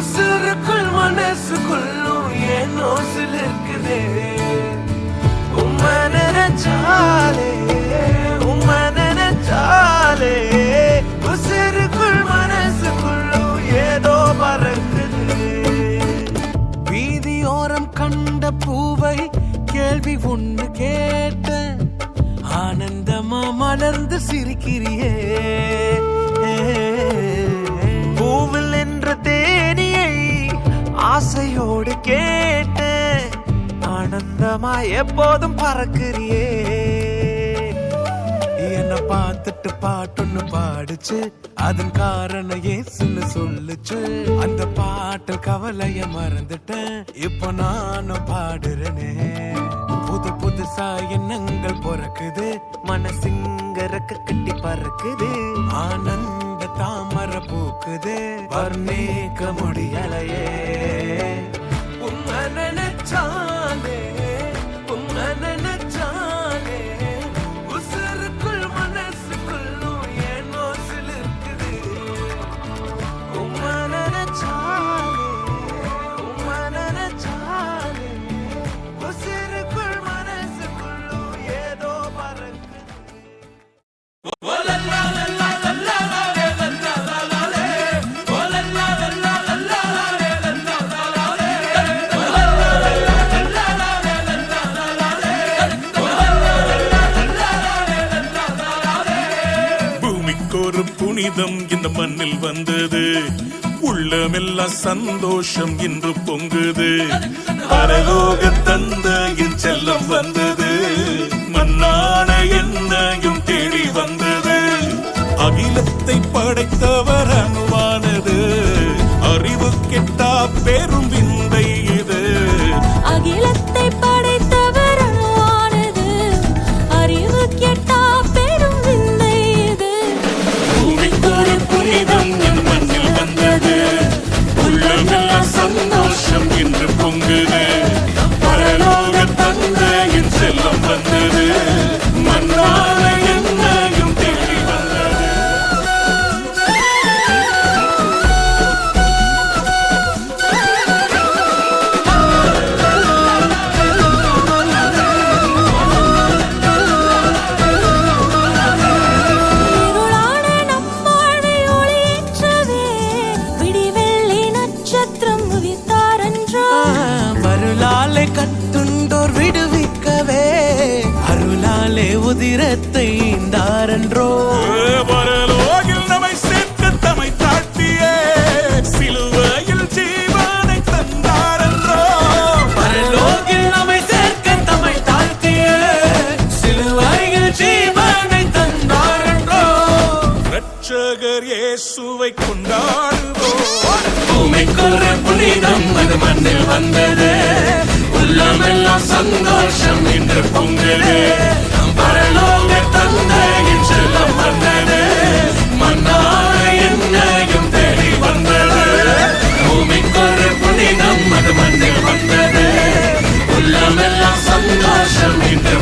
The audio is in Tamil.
உசுருக்குள் மனசுக்குள்ளும் ஏனோ சிலிருக்குதே உம்மை நினைச்சாலே உம்மை நினைச்சாலே உசுருக்குள் மனசுக்குள்ளும் ஏதோ பறக்குது. வீதியோரம் கண்ட பூவை கேள்வி ஒன்று கேட்ட ஆனந்தமா மலர்ந்து சிரிக்கிறியே. ஆசையோடு கேட்டேன் ஆனந்தமா எப்போதும் பறக்குறியே. என்ன பார்த்துட்டு பாட்டுன்னு பாடுச்சு. அதன் காரணம் ஏசுன்னு சொல்லுச்சு. அந்த பாட்டு கவலைய மறந்துட்டேன். இப்போ நானும் பாடுறேனே. புது புதுசா எண்ணங்கள் பிறக்குது. மனசிங்க ரெக்க கட்டி பறக்குது. ஆனந்த தாம பூக்குது வர்ணிக்க முடியலையே உன்னை நினைச்சா புனிதம் இந்த மண்ணில் வந்தது. உள்ளமெல்லாம் சந்தோஷம் இன்று பொங்குது. பரலோக தந்த என் செல்லம் வந்தது வந்தது பரலோக தந்தையின் செல்லம் வந்தது உதிரத்தை ஈந்தாரன்றோ பரலோகில் நம்மை சேர்க்க தமை தாட்டியே சிலுவையில் ஜீவனை தந்தாரன்றோ? பரலோகில் நம்மை சேர்க்க தம்மை தாழ்த்திய. சிலுவையில் ஜீவனை தந்தாரன்றோ? ரட்சகர் இயேசுவை கொண்டாடுவோம் பூமிக்குற புனிதம் அது மண்ணில் வந்தது. உள்ளமெல்லாம் சந்தோஷம் என்று பொங்குது. பரலோக சந்தோஷம் என்று